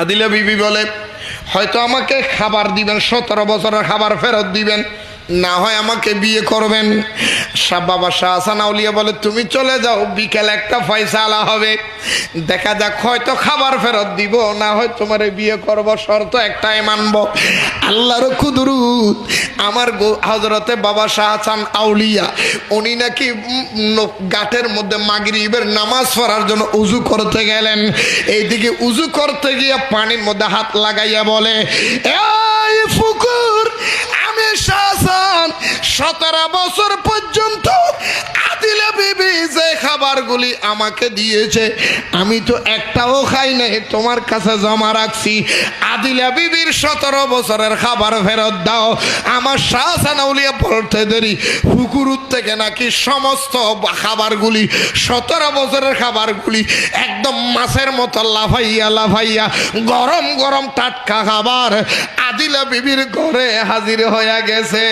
আদিলা বিবি বলে হয়তো আমাকে খাবার দিবেন, সতেরো বছরের খাবার ফেরত দিবেন। না হয় আমাকে বিয়ে করবেন। বাবা শাহ হাসান আউলিয়া বলে, তুমি চলে যাও, বিকেল একটা ফয়সালা হবে। দেখা যাক হয়তো খাবার ফেরত দিব, না হয় তোমার বিয়ে করব, শর্ত একটাই মানব। আল্লাহর কুদরুত, আমার হজরতে বাবা শাহ হাসান আউলিয়া, উনি নাকি গাটের মধ্যে মাগরিবের নামাজ পড়ার জন্য উজু করতে গেলেন। এইদিকে উজু করতে গিয়ে পানির মধ্যে হাত লাগাইয়া বলে এই খাবারগুলি আমাকে দিয়েছে। আমি তো একটাও খাই নাই, তোমার কাছে জমা রাখছি। আদিলা বিবির সতেরো বছরের খাবার ফেরত দাও। আমার শাহজান আউলিয়া পড়তে দেরি। পুকুরুর থেকে নাকি সমস্ত খাবারগুলি, সতেরো বছরের খাবারগুলি একদম মাছের মতো লাফাইয়া লাফাইয়া গরম গরম টাটকা খাবার আদিলা বিবির ঘরে হাজির হয়ে গেছে।